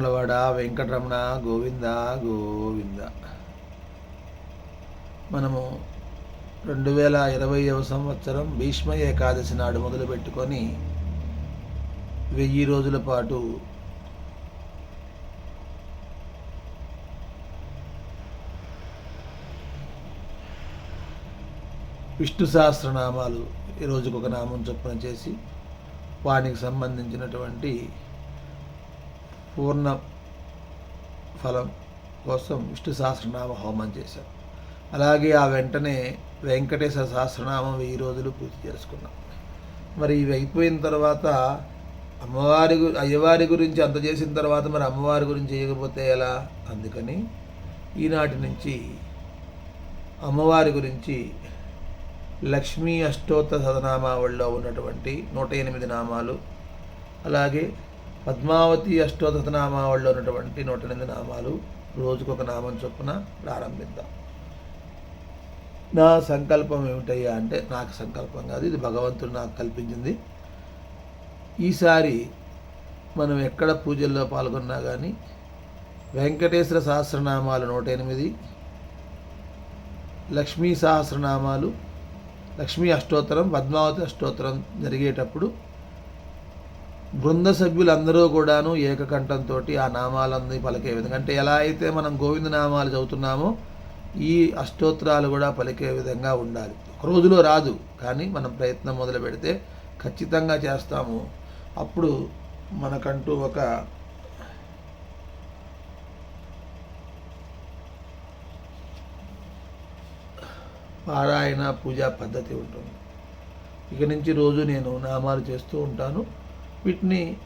వాడ వెంకటరమణ గోవింద గోవింద. మనము రెండు వేల ఇరవైవ సంవత్సరం భీష్మ ఏకాదశి నాడు మొదలు పెట్టుకొని వెయ్యి రోజుల పాటు విష్ణు సహస్రనామాలు ఈ రోజుకొక ఒక నామం చొప్పున చేసి వానికి సంబంధించినటువంటి పూర్ణ ఫలం కోసం విష్ణు సహస్రనామ హోమం చేశాం. అలాగే ఆ వెంటనే వెంకటేశ్వర సహస్రనామం వెయ్యి రోజులు పూర్తి చేసుకున్నాం. మరి ఇవి అయిపోయిన తర్వాత అమ్మవారి అయ్యవారి గురించి అంత చేసిన తర్వాత మరి అమ్మవారి గురించి చేయకపోతే ఎలా? అందుకని ఈనాటి నుంచి అమ్మవారి గురించి లక్ష్మీ అష్టోత్తర సదనామావళిలో ఉన్నటువంటి నూట ఎనిమిది నామాలు అలాగే పద్మావతి అష్టోదశ నామావళిలో ఉన్నటువంటి నూట ఎనిమిది నామాలు రోజుకొక నామం చొప్పున ప్రారంభిద్దాం. నా సంకల్పం ఏమిటయ్యా అంటే నాకు సంకల్పం కాదు ఇది భగవంతుడు నాకు కల్పించింది. ఈసారి మనం ఎక్కడ పూజల్లో పాల్గొన్నా కానీ వెంకటేశ్వర సహస్రనామాలు నూట ఎనిమిది లక్ష్మీ సహస్రనామాలు లక్ష్మీ అష్టోత్తరం పద్మావతి అష్టోత్తరం జరిగేటప్పుడు బృంద సభ్యులందరూ కూడాను ఏకకంఠంతో ఆ నామాలన్నీ పలికే విధంగా. అంటే ఎలా అయితే మనం గోవింద నామాలు చదువుతున్నామో ఈ అష్టోత్తరాలు కూడా పలికే విధంగా ఉండాలి. ఒక రోజులో రాదు కానీ మనం ప్రయత్నం మొదలు పెడితే ఖచ్చితంగా చేస్తాము. అప్పుడు మనకంటూ ఒక పారాయణ పూజా పద్ధతి ఉంటుంది. ఇక నుంచి రోజు నేను నామాలు చేస్తూ ఉంటాను. వీటిని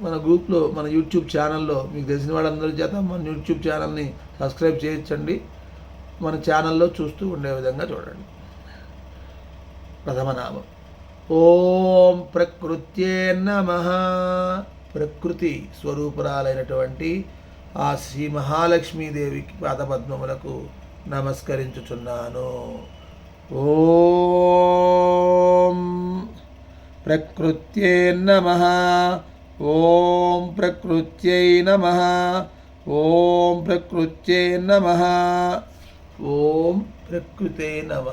మన గ్రూప్లో మన యూట్యూబ్ ఛానల్లో మీకు తెలిసిన వాళ్ళందరి చేత మన యూట్యూబ్ ఛానల్ని సబ్స్క్రైబ్ చేయించండి. మన ఛానల్లో చూస్తూ ఉండే విధంగా చూడండి. ప్రథమనామం. ఓం ప్రకృత్యే నమ. ప్రకృతి స్వరూపురాలైనటువంటి ఆ శ్రీ మహాలక్ష్మీదేవికి పాదపద్మములకు నమస్కరించుచున్నాను. ఓం ప్రకృత్యై నమ ఓం ప్రకృత్యై నమ ఓం ప్రకృత్యై నమ ఓం ప్రకృతే నమ